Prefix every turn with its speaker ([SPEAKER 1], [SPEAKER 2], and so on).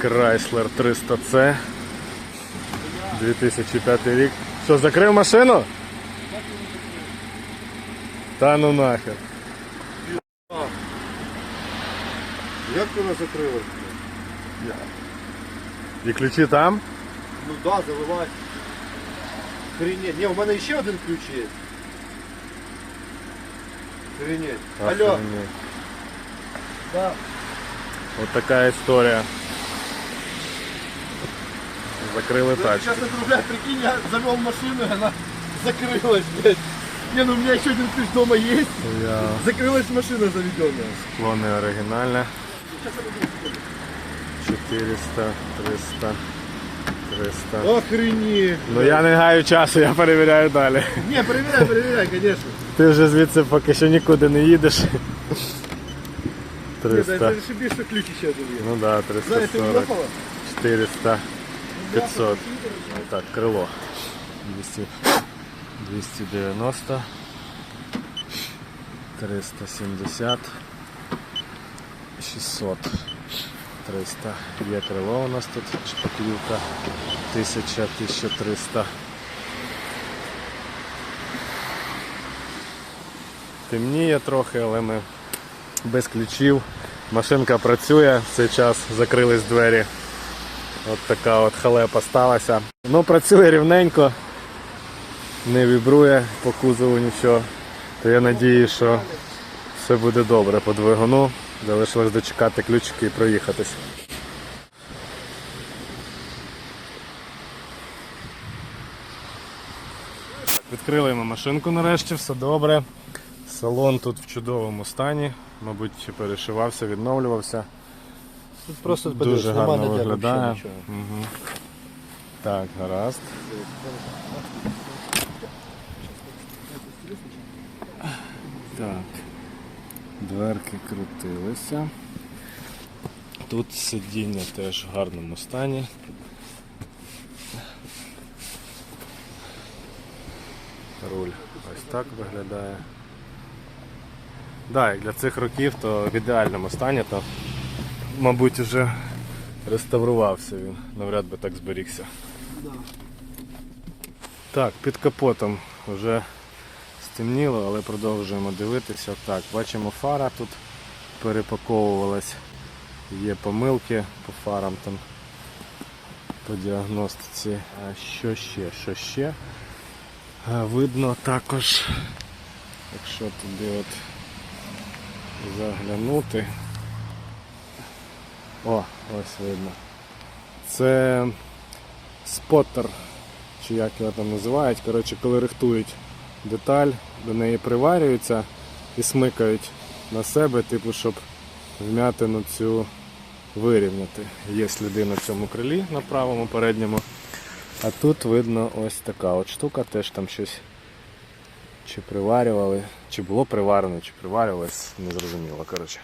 [SPEAKER 1] Chrysler 300C. 2005 рік. Що, закрив машину? Та ну нахер.
[SPEAKER 2] Як вона закрилась?
[SPEAKER 1] І ключі там?
[SPEAKER 2] Ну да, заливай. Охренеть. Ні, у мене ще один ключ є. Охренеть. Алло.
[SPEAKER 1] Охренеть.
[SPEAKER 2] Да.
[SPEAKER 1] От така історія. Закрили
[SPEAKER 2] Я
[SPEAKER 1] тачку.
[SPEAKER 2] сейчас это, блядь, прикинь, я завел машину, и она закрылась, блядь. Не, ну у меня еще один ключ дома есть.
[SPEAKER 1] Я...
[SPEAKER 2] Закрылась машина заведенная.
[SPEAKER 1] Скло не оригінальне. 400, 300, 300.
[SPEAKER 2] Охренеть.
[SPEAKER 1] Ну я не гаю часу, я перевіряю далі.
[SPEAKER 2] Не, проверяй, проверяй, конечно.
[SPEAKER 1] Ти вже звідси поки що нікуди не їдеш.
[SPEAKER 2] Нет,
[SPEAKER 1] 300.
[SPEAKER 2] это ошибись, что ключ еще один есть.
[SPEAKER 1] Ну да,
[SPEAKER 2] Знаешь, ты
[SPEAKER 1] 340,
[SPEAKER 2] уехала?
[SPEAKER 1] 400, 500. Так, крило. 200, 290, 370, 600, 300. Є крило у нас тут, шпаклівка, 1000, 1300. Темніє трохи, але ми без ключів. Машинка працює, в цей час закрились двері. От така от халепа сталася. Ну, працює рівненько, не вібрує по кузову нічого. То я надію, що все буде добре по двигуну. Залишилось дочекати ключики і проїхатись. Відкрили ми машинку нарешті, все добре. Салон тут в чудовому стані, мабуть, перешивався, відновлювався.
[SPEAKER 2] Тут просто
[SPEAKER 1] Дуже гарно виглядає. Угу. Так, гаразд. Так. Дверки крутилися. Тут сидіння теж в гарному стані. Руль ось так виглядає. Да, як для цих років, то в ідеальному стані, то мабуть, вже реставрувався він, навряд би так зберігся. Так, під капотом вже стемніло, але продовжуємо дивитися. Так, бачимо фара тут перепаковувалась. Є помилки по фарам там по діагностиці. А що ще? Що ще? Видно також, якщо туди от заглянути. О, ось видно. Це споттер, чи як його там називають. Коротше, коли рихтують деталь, до неї приварюються і смикають на себе, типу, щоб вмятину цю вирівняти. Є сліди на цьому крилі на правому передньому. А тут видно ось така от штука, теж там щось чи приварювали, чи було приварено, чи приварювалось, незрозуміло. Коротше.